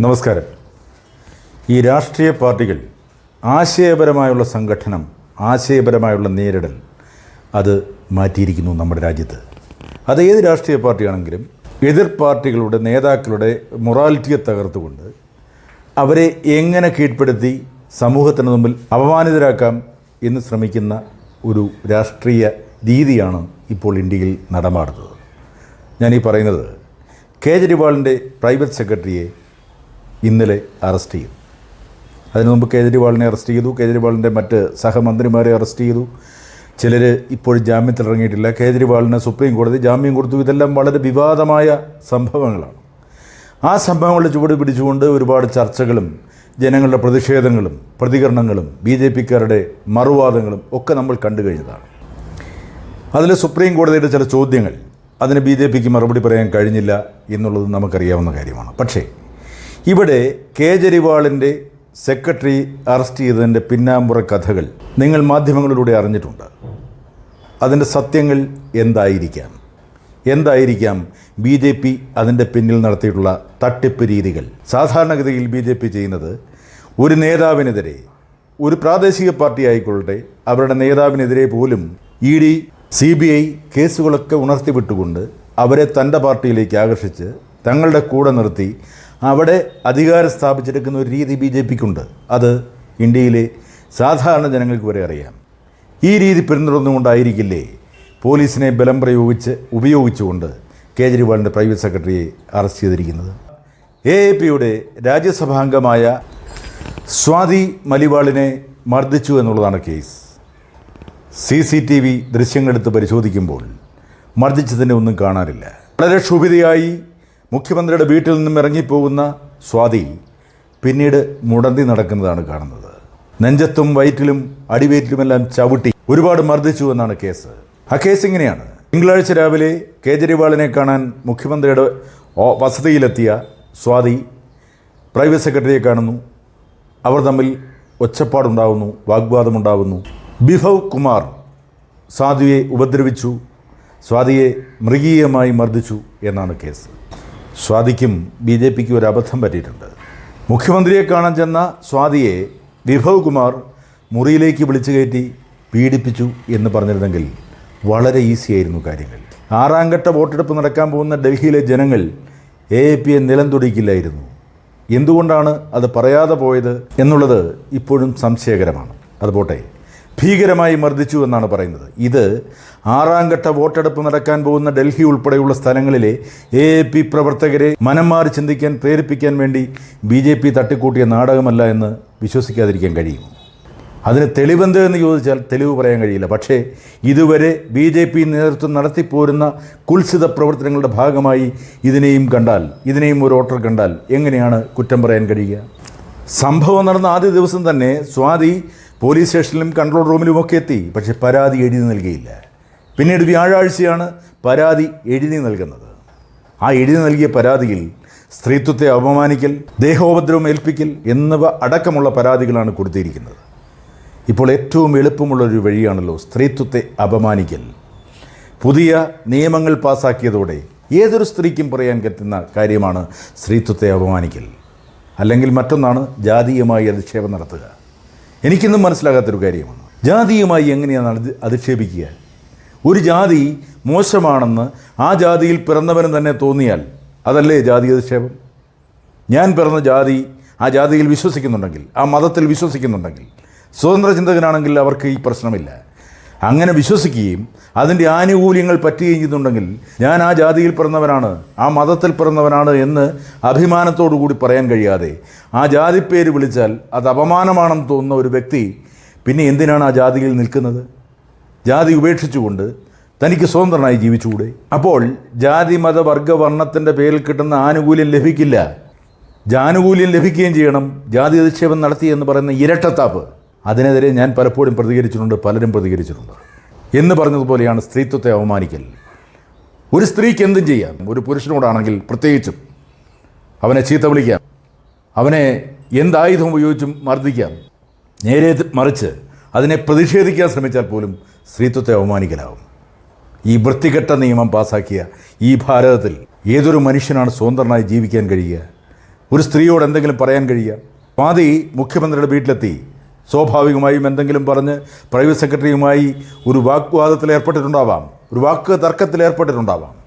നമസ്കാരം. ഈ രാഷ്ട്രീയ പാർട്ടികൾ ആശയപരമായുള്ള സംഘടനം ആശയപരമായുള്ള നേരിടൽ അത് മാറ്റിയിരിക്കുന്നു നമ്മുടെ രാജ്യത്ത്. അത് ഏത് രാഷ്ട്രീയ പാർട്ടിയാണെങ്കിലും എതിർ പാർട്ടികളുടെ നേതാക്കളുടെ മൊറാലിറ്റിയെ തകർത്തുകൊണ്ട് അവരെ എങ്ങനെ കീഴ്പ്പെടുത്തി സമൂഹത്തിന് മുമ്പിൽ അപമാനിതരാക്കാം എന്ന് ശ്രമിക്കുന്ന ഒരു രാഷ്ട്രീയ രീതിയാണ് ഇപ്പോൾ ഇന്ത്യയിൽ നടമാടുന്നത് ഞാനീ പറയുന്നത് കേജ്രിവാളിന്റെ പ്രൈവറ്റ് സെക്രട്ടറിയെ ഇന്നലെ അറസ്റ്റ് ചെയ്തു. അതിനു മുമ്പ് കേജ്രിവാളിനെ അറസ്റ്റ് ചെയ്തു. കേജ്രിവാളിന്റെ മറ്റ് സഹമന്ത്രിമാരെ അറസ്റ്റ് ചെയ്തു. ചിലർ ഇപ്പോൾ ജാമ്യത്തിൽ ഇറങ്ങിയിട്ടില്ല. കേജ്രിവാളിന് സുപ്രീം കോടതി ജാമ്യം കൊടുത്തു. ഇതെല്ലാം വളരെ വിവാദമായ സംഭവങ്ങളാണ്. ആ സംഭവങ്ങളുടെ ചുവട് പിടിച്ചുകൊണ്ട് ഒരുപാട് ചർച്ചകളും ജനങ്ങളുടെ പ്രതിഷേധങ്ങളും പ്രതികരണങ്ങളും ബി ജെ പിക്കാരുടെ മറുവാദങ്ങളും ഒക്കെ നമ്മൾ കണ്ടു കഴിഞ്ഞതാണ്. അതിൽ സുപ്രീം കോടതിയുടെ ചില ചോദ്യങ്ങൾ അതിന് ബി ജെ പിക്ക് മറുപടി പറയാൻ കഴിഞ്ഞില്ല എന്നുള്ളത് നമുക്കറിയാവുന്ന കാര്യമാണ്. പക്ഷേ ഇവിടെ കേജരിവാളിന്റെ സെക്രട്ടറി അറസ്റ്റ് ചെയ്തതിന്റെ പിന്നാമ്പുറ കഥകൾ നിങ്ങൾ മാധ്യമങ്ങളിലൂടെ അറിഞ്ഞിട്ടുണ്ട്. അതിന്റെ സത്യങ്ങൾ എന്തായിരിക്കാം? എന്തായിരിക്കാം ബി ജെ പി അതിന്റെ പിന്നിൽ നടത്തിയിട്ടുള്ള തട്ടിപ്പ് രീതികൾ? സാധാരണഗതിയിൽ ബി ജെ പി ചെയ്യുന്നത് ഒരു നേതാവിനെതിരെ ഒരു പ്രാദേശിക പാർട്ടി ആയിക്കൊള്ളട്ടെ അവരുടെ നേതാവിനെതിരെ പോലും E D C B I കേസുകളൊക്കെ ഉണർത്തിവിട്ടുകൊണ്ട് അവരെ തന്റെ പാർട്ടിയിലേക്ക് ആകർഷിച്ച് തങ്ങളുടെ കൂടെ നിർത്തി. അവിടെ അധികാരം സ്ഥാപിച്ചെടുക്കുന്ന ഒരു രീതി ബി ജെ പിക്കുണ്ട്. അത് ഇന്ത്യയിലെ സാധാരണ ജനങ്ങൾക്ക് വരെ അറിയാം. ഈ രീതി പിന്തുടർന്നുകൊണ്ടായിരിക്കില്ലേ പോലീസിനെ ബലം പ്രയോഗിച്ച് ഉപയോഗിച്ചുകൊണ്ട് കേജ്രിവാളിന്റെ പ്രൈവറ്റ് സെക്രട്ടറിയെ അറസ്റ്റ് ചെയ്തിരിക്കുന്നത്? എ എ പിയുടെ രാജ്യസഭാംഗമായ സ്വാതി മലിവാളിനെ മർദ്ദിച്ചു എന്നുള്ളതാണ് case. C C T V ദൃശ്യങ്ങളെടുത്ത് പരിശോധിക്കുമ്പോൾ മർദ്ദിച്ചതിനെ ഒന്നും കാണാനില്ല വളരെ ക്ഷുഭിതയായി മുഖ്യമന്ത്രിയുടെ വീട്ടിൽ നിന്നും ഇറങ്ങിപ്പോകുന്ന സ്വാതി പിന്നീട് മുടന്തി നടക്കുന്നതാണ് കാണുന്നത്. നെഞ്ചത്തും വയറ്റിലും അടിവയറ്റിലുമെല്ലാം ചവിട്ടി ഒരുപാട് മർദ്ദിച്ചു എന്നാണ് കേസ്. ആ കേസ് ഇങ്ങനെയാണ്. തിങ്കളാഴ്ച രാവിലെ കേജ്രിവാളിനെ കാണാൻ മുഖ്യമന്ത്രിയുടെ വസതിയിലെത്തിയ സ്വാതി പ്രൈവറ്റ് സെക്രട്ടറിയെ കാണുന്നു. അവർ തമ്മിൽ ഒച്ചപ്പാടുണ്ടാവുന്നു വാഗ്വാദമുണ്ടാവുന്നു. ബിഭവ് കുമാർ സ്വാതിയെ ഉപദ്രവിച്ചു. സ്വാതിയെ മൃഗീയമായി മർദ്ദിച്ചു എന്നാണ് കേസ്. സ്വാതിക്കും ബി ജെ പിക്കും ഒരു അബദ്ധം പറ്റിയിട്ടുണ്ട്. മുഖ്യമന്ത്രിയെ കാണാൻ ചെന്ന സ്വാതിയെ വിഭവ് കുമാർ മുറിയിലേക്ക് വിളിച്ചു കയറ്റി പീഡിപ്പിച്ചു എന്ന് പറഞ്ഞിരുന്നെങ്കിൽ വളരെ ഈസിയായിരുന്നു കാര്യങ്ങൾ. ആറാം ഘട്ട വോട്ടെടുപ്പ് നടക്കാൻ പോകുന്ന ഡൽഹിയിലെ ജനങ്ങൾ എ എ പിയെ നിലം തൊടിക്കില്ലായിരുന്നു. എന്തുകൊണ്ടാണ് അത് പറയാതെ പോയത് എന്നുള്ളത് ഇപ്പോഴും സംശയകരമാണ്. അത് പോട്ടെ. ഭീകരമായി മർദ്ദിച്ചു എന്നാണ് പറയുന്നത്. ഇത് ആറാം ഘട്ട വോട്ടെടുപ്പ് നടക്കാൻ പോകുന്ന ഡൽഹി ഉൾപ്പെടെയുള്ള സ്ഥലങ്ങളിലെ എ എ പി പ്രവർത്തകരെ മനം മാറി ചിന്തിക്കാൻ പ്രേരിപ്പിക്കാൻ വേണ്ടി ബി ജെ പി തട്ടിക്കൂട്ടിയ നാടകമല്ല എന്ന് വിശ്വസിക്കാതിരിക്കാൻ കഴിയും. അതിന് തെളിവെന്ത് എന്ന് ചോദിച്ചാൽ തെളിവ് പറയാൻ കഴിയില്ല. പക്ഷേ ഇതുവരെ ബി ജെ പി നേതൃത്വം നടത്തിപ്പോരുന്ന കുൽസിത പ്രവർത്തനങ്ങളുടെ ഭാഗമായി ഇതിനെയും കണ്ടാൽ ഇതിനെയും ഒരു വോട്ടർ കണ്ടാൽ എങ്ങനെയാണ് കുറ്റം പറയാൻ കഴിയുക? സംഭവം നടന്ന ആദ്യ ദിവസം തന്നെ സ്വാതി പോലീസ് സ്റ്റേഷനിലും കൺട്രോൾ റൂമിലും ഒക്കെ എത്തി പക്ഷേ പരാതി എഴുതി നൽകിയില്ല. പിന്നീട് വ്യാഴാഴ്ചയാണ് പരാതി എഴുതി നൽകുന്നത്. ആ എഴുതി നൽകിയ പരാതിയിൽ സ്ത്രീത്വത്തെ അപമാനിക്കൽ ദേഹോപദ്രവം ഏൽപ്പിക്കൽ എന്നിവ അടക്കമുള്ള പരാതികളാണ് കൊടുത്തിരിക്കുന്നത്. ഇപ്പോൾ ഏറ്റവും എളുപ്പമുള്ള ഒരു വഴിയാണല്ലോ സ്ത്രീത്വത്തെ അപമാനിക്കൽ. പുതിയ നിയമങ്ങൾ പാസാക്കിയതോടെ ഏതൊരു സ്ത്രീക്കും പറയാൻ പറ്റുന്ന കാര്യമാണ് സ്ത്രീത്വത്തെ അപമാനിക്കൽ. അല്ലെങ്കിൽ മറ്റൊന്നാണ് ജാതീയമായി അധിക്ഷേപം നടത്തുക. എനിക്കിന്നും മനസ്സിലാകാത്തൊരു കാര്യമാണ്. ജാതിയുമായി എങ്ങനെയാണ് അധി- അധിക്ഷേപിക്കുക? ഒരു ജാതി മോശമാണെന്ന് ആ ജാതിയിൽ പിറന്നവന് തന്നെ തോന്നിയാൽ അതല്ലേ ജാതി അധിക്ഷേപം? ഞാൻ പിറന്ന ജാതി ആ ജാതിയിൽ വിശ്വസിക്കുന്നുണ്ടെങ്കിൽ ആ മതത്തിൽ വിശ്വസിക്കുന്നുണ്ടെങ്കിൽ സ്വതന്ത്ര ചിന്തകനാണെങ്കിൽ അവർക്ക് ഈ പ്രശ്നമില്ല. അങ്ങനെ വിശ്വസിക്കുകയും അതിന്റെ ആനുകൂല്യങ്ങൾ പറ്റുകയും ചെയ്യുന്നുണ്ടെങ്കിൽ ഞാൻ ആ ജാതിയിൽ പിറന്നവനാണ് ആ മതത്തിൽ പിറന്നവനാണ് എന്ന് അഭിമാനത്തോടു കൂടി പറയാൻ കഴിയാതെ ആ ജാതിപ്പേര് വിളിച്ചാൽ അത് അപമാനമാണെന്ന് തോന്നുന്ന ഒരു വ്യക്തി പിന്നെ എന്തിനാണ് ആ ജാതിയിൽ നിൽക്കുന്നത്? ജാതി ഉപേക്ഷിച്ചുകൊണ്ട് തനിക്ക് സ്വതന്ത്രനായി ജീവിച്ചുകൂടെ? അപ്പോൾ ജാതി മത വർഗ വർണത്തിന്റെ പേരിൽ കിട്ടുന്ന ആനുകൂല്യം ലഭിക്കില്ല. ജാനുകൂല്യം ലഭിക്കുകയും ചെയ്യണം. ജാതി അധിക്ഷേപം നടത്തി എന്ന് പറയുന്ന ഇരട്ടത്താപ്പ്. അതിനെതിരെ ഞാൻ പലപ്പോഴും പ്രതികരിച്ചിട്ടുണ്ട് പലരും പ്രതികരിച്ചിട്ടുണ്ട്. എന്ന് പറഞ്ഞതുപോലെയാണ് സ്ത്രീത്വത്തെ അവമാനിക്കൽ. ഒരു സ്ത്രീക്ക് എന്തും ചെയ്യാം. ഒരു പുരുഷനോടാണെങ്കിൽ പ്രത്യേകിച്ചും അവനെ ചീത്ത വിളിക്കാം. അവനെ എന്തായുധം ഉപയോഗിച്ചും മർദ്ദിക്കാം. നേരെ മറിച്ച് അതിനെ പ്രതിഷേധിക്കാൻ ശ്രമിച്ചാൽ പോലും സ്ത്രീത്വത്തെ അവമാനിക്കലാവും. ഈ വൃത്തികെട്ട നിയമം പാസാക്കിയ ഈ ഭാരതത്തിൽ ഏതൊരു മനുഷ്യനാണ് സ്വതന്ത്രനായി ജീവിക്കാൻ കഴിയുക? ഒരു സ്ത്രീയോട് എന്തെങ്കിലും പറയാൻ കഴിയുക? പാതി മുഖ്യമന്ത്രിയുടെ വീട്ടിലെത്തി. സ്വാഭാവികമായും എന്തെങ്കിലും പറഞ്ഞ് പ്രൈവറ്റ് സെക്രട്ടറിയുമായി ഒരു വാക്വാദത്തിൽ ഏർപ്പെട്ടിട്ടുണ്ടാവാം. ഒരു വാക്ക് തർക്കത്തിൽ ഏർപ്പെട്ടിട്ടുണ്ടാവാം.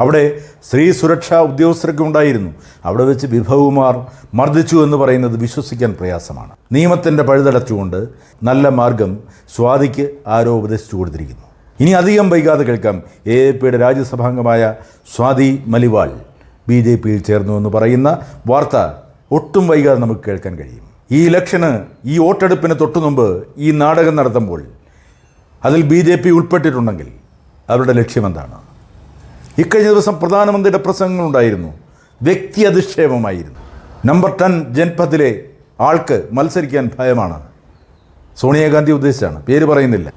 അവിടെ സ്ത്രീ സുരക്ഷാ ഉദ്യോഗസ്ഥരൊക്കെ ഉണ്ടായിരുന്നു. അവിടെ വെച്ച് വിഭവുമാർ മർദ്ദിച്ചു എന്ന് പറയുന്നത് വിശ്വസിക്കാൻ പ്രയാസമാണ്. നിയമത്തിന്റെ പഴുതടച്ചുകൊണ്ട് നല്ല മാർഗം സ്വാതിക്ക് ആരോ ഉപദേശിച്ചു കൊടുത്തിരിക്കുന്നു. ഇനി അധികം വൈകാതെ കേൾക്കാം എ എ പിയുടെ രാജ്യസഭാംഗമായ സ്വാതി മലിവാൾ ബി ജെ പിയിൽ ചേർന്നു എന്ന് പറയുന്ന വാർത്ത ഒട്ടും വൈകാതെ നമുക്ക് കേൾക്കാൻ കഴിയും. ഈ ഇലക്ഷന് ഈ വോട്ടെടുപ്പിന് തൊട്ടു മുമ്പ് ഈ നാടകം നടത്തുമ്പോൾ അതിൽ ബി ജെ പി ഉൾപ്പെട്ടിട്ടുണ്ടെങ്കിൽ അവരുടെ ലക്ഷ്യമെന്താണ് ഇക്കഴിഞ്ഞ ദിവസം പ്രധാനമന്ത്രിയുടെ പ്രസംഗങ്ങളുണ്ടായിരുന്നു വ്യക്തി അധിക്ഷേപമായിരുന്നു. നമ്പർ ടെൻ ജൻപഥിലെ ആൾക്ക് മത്സരിക്കാൻ ഭയമാണ്. സോണിയാഗാന്ധി ഉദ്ദേശിച്ചാണ്. പേര് പറയുന്നില്ല.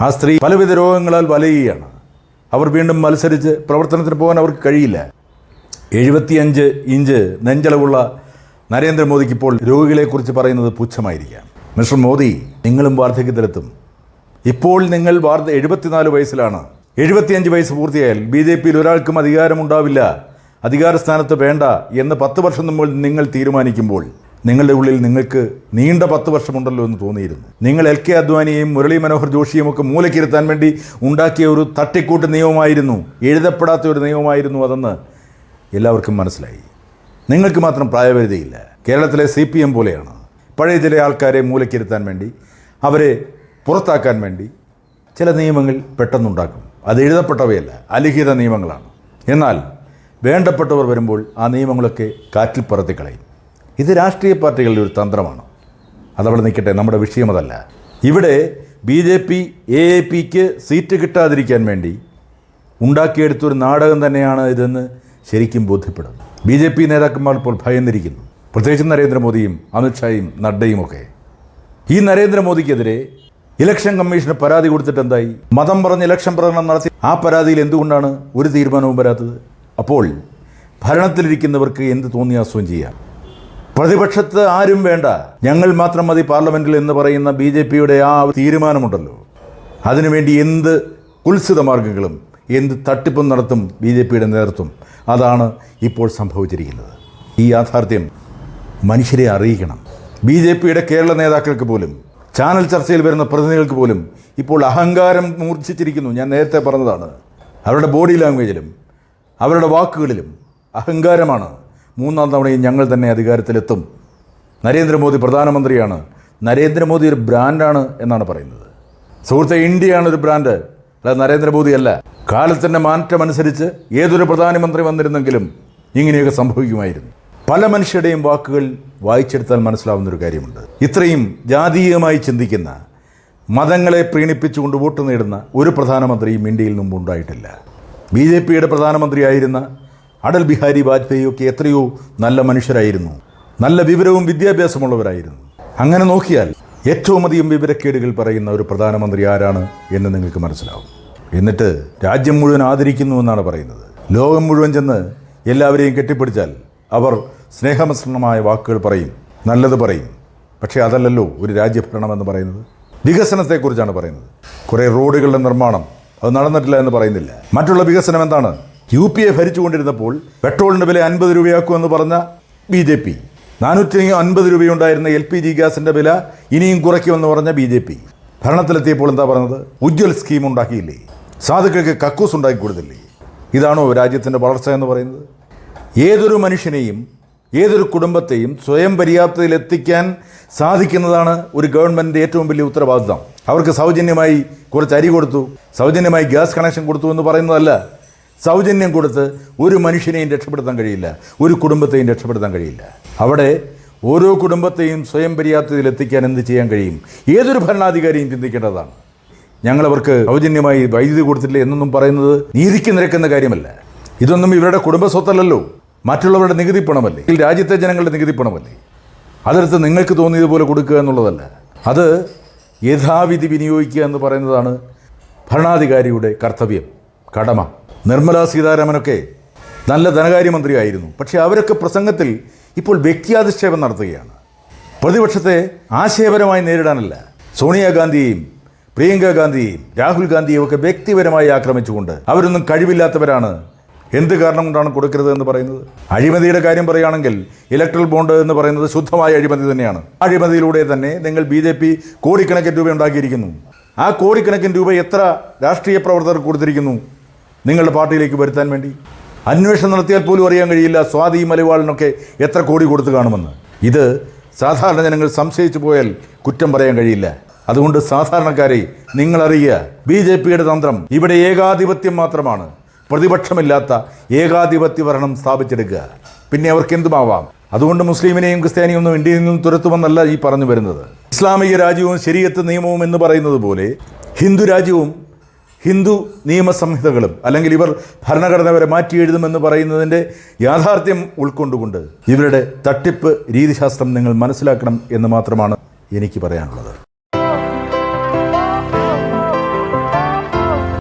ആ സ്ത്രീ പലവിധ രോഗങ്ങളാൽ വലയുകയാണ്. അവർ വീണ്ടും മത്സരിച്ച് പ്രവർത്തനത്തിന് പോകാൻ അവർക്ക് കഴിയില്ല. എഴുപത്തിയഞ്ച് ഇഞ്ച് നെഞ്ചളവുള്ള നരേന്ദ്രമോദിക്ക് ഇപ്പോൾ രോഗികളെക്കുറിച്ച് പറയുന്നത് പുച്ഛമായിരിക്കാം. മിസ്റ്റർ മോദി നിങ്ങളും വാർദ്ധക്യത്തിലെത്തും. ഇപ്പോൾ നിങ്ങൾ വാർദ്ധ എഴുപത്തിനാല് വയസ്സിലാണ്. എഴുപത്തിയഞ്ച് വയസ്സ് പൂർത്തിയായാൽ ബി ജെ പിയിൽ ഒരാൾക്കും അധികാരമുണ്ടാവില്ല. അധികാര സ്ഥാനത്ത് വേണ്ട എന്ന് പത്ത് വർഷം മുമ്പ് നിങ്ങൾ തീരുമാനിക്കുമ്പോൾ നിങ്ങളുടെ ഉള്ളിൽ നിങ്ങൾക്ക് നീണ്ട പത്ത് വർഷമുണ്ടല്ലോ എന്ന് തോന്നിയിരുന്നു. നിങ്ങൾ എൽ കെ അദ്വാനിയെയും മുരളി മനോഹർ ജോഷിയും ഒക്കെ മൂലക്കിരുത്താൻ വേണ്ടി ഉണ്ടാക്കിയ ഒരു തട്ടിക്കൂട്ട് നിയമമായിരുന്നു. എഴുതപ്പെടാത്ത ഒരു നിയമമായിരുന്നു അതെന്ന് എല്ലാവർക്കും മനസ്സിലായി. നിങ്ങൾക്ക് മാത്രം പ്രായപരിധിയില്ല. കേരളത്തിലെ സി പി എം പോലെയാണ്. പഴയ ചില ആൾക്കാരെ മൂലക്കിരുത്താൻ വേണ്ടി അവരെ പുറത്താക്കാൻ വേണ്ടി ചില നിയമങ്ങൾ പെട്ടെന്നുണ്ടാക്കും. അത് എഴുതപ്പെട്ടവയല്ല അലിഖിത നിയമങ്ങളാണ്. എന്നാൽ വേണ്ടപ്പെട്ടവർ വരുമ്പോൾ ആ നിയമങ്ങളൊക്കെ കാറ്റിൽ പറത്തി കളയും. ഇത് രാഷ്ട്രീയ പാർട്ടികളുടെ ഒരു തന്ത്രമാണ്. അതവിടെ നിൽക്കട്ടെ നമ്മുടെ വിഷയം അതല്ല. ഇവിടെ B J P A A pick seat കിട്ടാതിരിക്കാൻ വേണ്ടി ഉണ്ടാക്കിയെടുത്തൊരു നാടകം തന്നെയാണ് ഇതെന്ന് ശരിക്കും ബോധ്യപ്പെടും ബി ജെ പി നേതാക്കന്മാർ ഇപ്പോൾ ഭയന്നിരിക്കുന്നു. പ്രത്യേകിച്ച് നരേന്ദ്രമോദിയും അമിത്ഷായും നഡ്ഡയും ഒക്കെ. ഈ നരേന്ദ്രമോദിക്കെതിരെ ഇലക്ഷൻ കമ്മീഷന് പരാതി കൊടുത്തിട്ട് എന്തായി? മതം പറഞ്ഞ് ഇലക്ഷൻ പ്രകടനം നടത്തി. ആ പരാതിയിൽ എന്തുകൊണ്ടാണ് ഒരു തീരുമാനവും വരാത്തത്? അപ്പോൾ ഭരണത്തിലിരിക്കുന്നവർക്ക് എന്ത് തോന്നിയാസവും ചെയ്യാം? പ്രതിപക്ഷത്ത് ആരും വേണ്ട. ഞങ്ങൾ മാത്രം മതി പാർലമെന്റിൽ എന്ന് പറയുന്ന ബി ജെ പിയുടെ ആ തീരുമാനമുണ്ടല്ലോ. അതിനുവേണ്ടി എന്ത് കുൽസിത മാർഗങ്ങളും എന്ത് തട്ടിപ്പും നടത്തും ബി ജെ പിയുടെ നേതൃത്വം? അതാണ് ഇപ്പോൾ സംഭവിച്ചിരിക്കുന്നത്. ഈ യാഥാർത്ഥ്യം മനുഷ്യരെ അറിയിക്കണം. ബി ജെ പിയുടെ കേരള നേതാക്കൾക്ക് പോലും ചാനൽ ചർച്ചയിൽ വരുന്ന പ്രതിനിധികൾക്ക് പോലും ഇപ്പോൾ അഹങ്കാരം മൂർച്ഛിച്ചിരിക്കുന്നു. ഞാൻ നേരത്തെ പറഞ്ഞതാണ്. അവരുടെ ബോഡി ലാംഗ്വേജിലും അവരുടെ വാക്കുകളിലും അഹങ്കാരമാണ്. മൂന്നാം തവണയും ഞങ്ങൾ തന്നെ അധികാരത്തിലെത്തും. നരേന്ദ്രമോദി പ്രധാനമന്ത്രിയാണ്. നരേന്ദ്രമോദി ഒരു ബ്രാൻഡാണ് എന്നാണ് പറയുന്നത്. സുഹൃത്തെ ഇന്ത്യയാണ് ഒരു ബ്രാൻഡ്. അല്ല നരേന്ദ്രമോദി അല്ല. കാലത്തിന്റെ മാറ്റമനുസരിച്ച് ഏതൊരു പ്രധാനമന്ത്രി വന്നിരുന്നെങ്കിലും ഇങ്ങനെയൊക്കെ സംഭവിക്കുമായിരുന്നു. പല മനുഷ്യരുടെയും വാക്കുകൾ വായിച്ചെടുത്താൽ മനസ്സിലാവുന്ന ഒരു കാര്യമുണ്ട്. ഇത്രയും ജാതീയമായി ചിന്തിക്കുന്ന മതങ്ങളെ പ്രീണിപ്പിച്ചുകൊണ്ട് വോട്ട് നേടുന്ന ഒരു പ്രധാനമന്ത്രിയും ഇന്ത്യയിൽ മുമ്പ് ഉണ്ടായിട്ടില്ല. ബി ജെ പിയുടെ പ്രധാനമന്ത്രിയായിരുന്ന അടൽ ബിഹാരി വാജ്പേയി ഒക്കെ എത്രയോ നല്ല മനുഷ്യരായിരുന്നു. നല്ല വിവരവും വിദ്യാഭ്യാസമുള്ളവരായിരുന്നു. അങ്ങനെ നോക്കിയാൽ ഏറ്റവും അധികം വിവരക്കേടുകൾ പറയുന്ന ഒരു പ്രധാനമന്ത്രി ആരാണ് എന്ന് നിങ്ങൾക്ക് മനസ്സിലാവും. എന്നിട്ട് രാജ്യം മുഴുവൻ ആദരിക്കുന്നു എന്നാണ് പറയുന്നത്. ലോകം മുഴുവൻ ചെന്ന് എല്ലാവരെയും കെട്ടിപ്പിടിച്ചാൽ അവർ സ്നേഹമിശ്രണമായ വാക്കുകൾ പറയും നല്ലത് പറയും. പക്ഷേ അതല്ലല്ലോ ഒരു രാജ്യഭരണം എന്ന് പറയുന്നത്. വികസനത്തെക്കുറിച്ചാണ് പറയുന്നത്. കുറേ റോഡുകളുടെ നിർമ്മാണം അത് നടന്നിട്ടില്ല എന്ന് പറയുന്നില്ല. മറ്റുള്ള വികസനം എന്താണ്? യു പി എ ഭരിച്ചുകൊണ്ടിരുന്നപ്പോൾ പെട്രോളിന്റെ വില അൻപത് രൂപയാക്കുമെന്ന് പറഞ്ഞ ബി ജെ പി. നാനൂറ്റി അൻപത് രൂപയുണ്ടായിരുന്ന എൽ പി ജി ഗ്യാസിന്റെ വില ഇനിയും കുറയ്ക്കുമെന്ന് പറഞ്ഞ ബി ജെ പി. ഭരണത്തിലെത്തിയപ്പോൾ എന്താ പറഞ്ഞത്? ഉജ്ജ്വൽ സ്കീം ഉണ്ടാക്കിയില്ലേ? സാധുക്കൾക്ക് കക്കൂസ് ഉണ്ടാക്കി കൊടുത്തില്ലേ? ഇതാണോ രാജ്യത്തിന്റെ വളർച്ച എന്ന് പറയുന്നത്? ഏതൊരു മനുഷ്യനെയും ഏതൊരു കുടുംബത്തെയും സ്വയം പര്യാപ്തതയിലെത്തിക്കാൻ സാധിക്കുന്നതാണ് ഒരു ഗവൺമെന്റിന്റെ ഏറ്റവും വലിയ ഉത്തരവാദിത്തം. അവർക്ക് സൗജന്യമായി കുറച്ച് അരി കൊടുത്തു സൗജന്യമായി ഗ്യാസ് കണക്ഷൻ കൊടുത്തു എന്ന് പറയുന്നതല്ല. സൗജന്യം കൊടുത്ത് ഒരു മനുഷ്യനെയും രക്ഷപ്പെടുത്താൻ കഴിയില്ല ഒരു കുടുംബത്തെയും രക്ഷപ്പെടുത്താൻ കഴിയില്ല. അവിടെ ഓരോ കുടുംബത്തെയും സ്വയം പര്യാപ്തതയിൽ എത്തിക്കാൻ എന്ത് ചെയ്യാൻ കഴിയും? ഏതൊരു ഭരണാധികാരിയും ചിന്തിക്കേണ്ടതാണ്. ഞങ്ങളവർക്ക് സൗജന്യമായി വൈദ്യുതി കൊടുത്തില്ല എന്നൊന്നും പറയുന്നത് നീതിക്ക് നിരക്കുന്ന കാര്യമല്ല. ഇതൊന്നും ഇവരുടെ കുടുംബ സ്വത്തല്ലല്ലോ. മറ്റുള്ളവരുടെ നികുതി പണമല്ലേ? രാജ്യത്തെ ജനങ്ങളുടെ നികുതി പണമല്ലേ? അതെടുത്ത് നിങ്ങൾക്ക് തോന്നിയതുപോലെ കൊടുക്കുക എന്നുള്ളതല്ല. അത് യഥാവിധി വിനിയോഗിക്കുക എന്ന് പറയുന്നതാണ് ഭരണാധികാരിയുടെ കർത്തവ്യം കടമ. നിർമ്മല സീതാരാമനൊക്കെ നല്ല ധനകാര്യമന്ത്രിയായിരുന്നു. പക്ഷെ അവരൊക്കെ പ്രസംഗത്തിൽ ഇപ്പോൾ വ്യക്തിയാധിക്ഷേപം നടത്തുകയാണ്. പ്രതിപക്ഷത്തെ ആശയപരമായി നേരിടാനല്ല. സോണിയാഗാന്ധിയെയും പ്രിയങ്ക ഗാന്ധിയെയും രാഹുൽ ഗാന്ധിയെയും ഒക്കെ വ്യക്തിപരമായി ആക്രമിച്ചുകൊണ്ട് അവരൊന്നും കഴിവില്ലാത്തവരാണ്. എന്ത് കാരണം കൊണ്ടാണ് കൊടുക്കരുത് എന്ന് പറയുന്നത്? അഴിമതിയുടെ കാര്യം പറയുകയാണെങ്കിൽ ഇലക്ട്രൽ ബോണ്ട് എന്ന് പറയുന്നത് ശുദ്ധമായ അഴിമതി തന്നെയാണ്. അഴിമതിയിലൂടെ തന്നെ നിങ്ങൾ ബി ജെ പി കോടിക്കണക്കിന് രൂപ ഉണ്ടാക്കിയിരിക്കുന്നു. ആ കോടിക്കണക്കിന് രൂപ എത്ര രാഷ്ട്രീയ പ്രവർത്തകർ കൊടുത്തിരിക്കുന്നു? നിങ്ങളുടെ പാർട്ടിയിലേക്ക് വരുത്താൻ വേണ്ടി അന്വേഷണം നടത്തിയാൽ പോലും അറിയാൻ കഴിയില്ല സ്വാതി മലവാളിനൊക്കെ എത്ര കോടി കൊടുത്തു കാണുമെന്ന്. ഇത് സാധാരണ ജനങ്ങൾ സംശയിച്ചു പോയാൽ കുറ്റം പറയാൻ കഴിയില്ല. അതുകൊണ്ട് സാധാരണക്കാരെ നിങ്ങളറിയുക. ബി ജെ പിയുടെ തന്ത്രം ഇവിടെ ഏകാധിപത്യം മാത്രമാണ്. പ്രതിപക്ഷമില്ലാത്ത ഏകാധിപത്യ ഭരണം സ്ഥാപിച്ചെടുക്കുക. പിന്നെ അവർക്ക് എന്തുമാവാം അതുകൊണ്ട് മുസ്ലിമിനെയും ക്രിസ്ത്യാനിയും ഒന്നും ഇന്ത്യയിൽ നിന്നും തുരത്തുമെന്നല്ല ഈ പറഞ്ഞു വരുന്നത്. ഇസ്ലാമിക രാജ്യവും ശരീരത്ത് നിയമവും എന്ന് പറയുന്നത് പോലെ ഹിന്ദു രാജ്യവും ഹിന്ദു നിയമസംഹിതകളും അല്ലെങ്കിൽ ഇവർ ഭരണഘടന വരെ മാറ്റി എഴുതുമെന്ന് പറയുന്നതിന്റെ യാഥാർത്ഥ്യം ഉൾക്കൊണ്ടുകൊണ്ട് ഇവരുടെ തട്ടിപ്പ് രീതിശാസ്ത്രം നിങ്ങൾ മനസ്സിലാക്കണം എന്ന് മാത്രമാണ് എനിക്ക് പറയാനുള്ളത്.